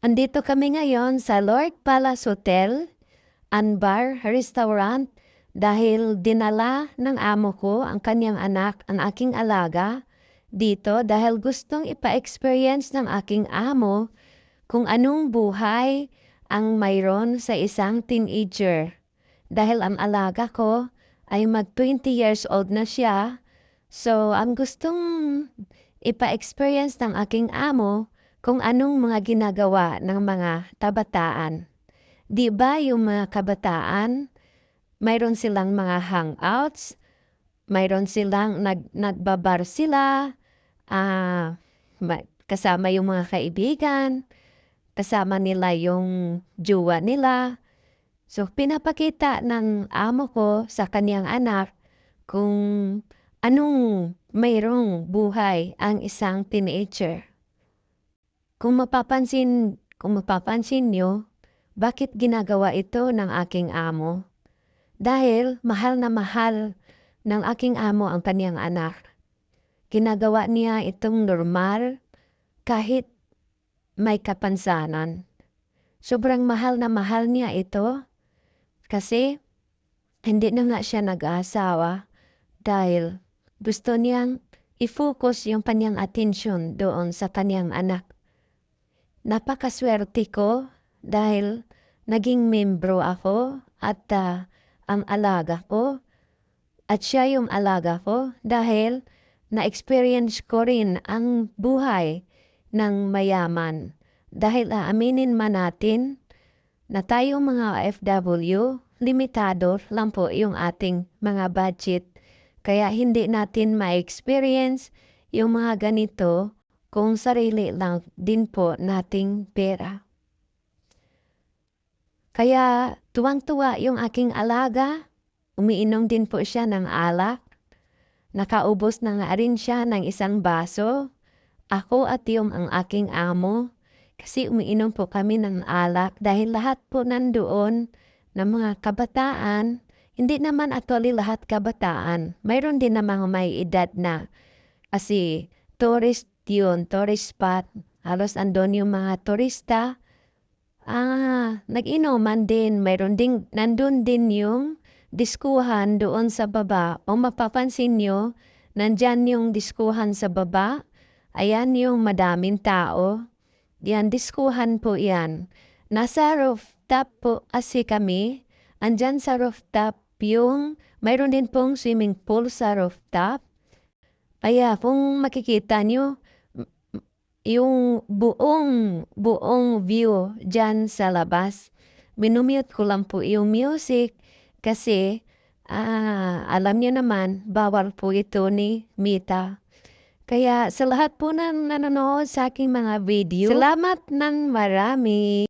Andito kami ngayon sa Lord Palace Hotel and Bar Restaurant dahil dinala ng amo ko ang kanyang anak, ang aking alaga, dito dahil gustong ipa-experience ng aking amo kung anong buhay ang mayroon sa isang teenager. Dahil ang alaga ko ay mag 20 years old na siya, so ang gustong ipa-experience ng aking amo kung anong mga ginagawa ng mga kabataan. 'Di ba yung mga kabataan, mayroon silang mga hangouts, mayroon silang nag nagbabar sila, ah, ma kasama yung mga kaibigan, kasama nila yung jowa nila. So, pinapakita ng amo ko sa kaniyang anak kung anong mayroong buhay ang isang teenager. Kung mapapansin kung mapapansin niyo, bakit ginagawa ito ng aking amo? Dahil mahal na mahal ng aking amo ang kaniyang anak. Ginagawa niya itong normal kahit may kapansanan. Sobrang mahal na mahal niya ito kasi hindi na nga siya nag-aasawa dahil gusto niyang i-focus yung kanyang atensyon doon sa kaniyang anak. Napakaswerte ko dahil naging membro ako at uh, ang alaga ko at siya yung alaga ko dahil na-experience ko rin ang buhay ng mayaman. Dahil aaminin man natin na tayo mga OFW, limitado lang po yung ating mga budget. Kaya hindi natin ma-experience yung mga ganito kung sarili lang din po nating pera. Kaya tuwang-tuwa yung aking alaga, umiinom din po siya ng alak. Nakaubos na nga rin siya ng isang baso. Ako at yung ang aking amo, kasi umiinom po kami ng alak dahil lahat po nandoon ng mga kabataan, hindi naman actually lahat kabataan. Mayroon din namang may edad na. Kasi tourist yun, tourist spot. Halos andon yung mga turista. Ah, nag-inuman din. Mayroon din, nandun din yung diskuhan doon sa baba. O mapapansin nyo, nandyan yung diskuhan sa baba. Ayan yung madaming tao. Yan, diskuhan po yan. Nasa rooftop po kasi kami. Andyan sa rooftop yung, mayroon din pong swimming pool sa rooftop. Kaya kung makikita nyo, yung buong, buong view dyan sa labas. Minumute ko lang po yung music kasi ah, alam niyo naman, bawal po ito ni Mita. Kaya sa lahat po ng nanonood sa aking mga video, salamat ng marami.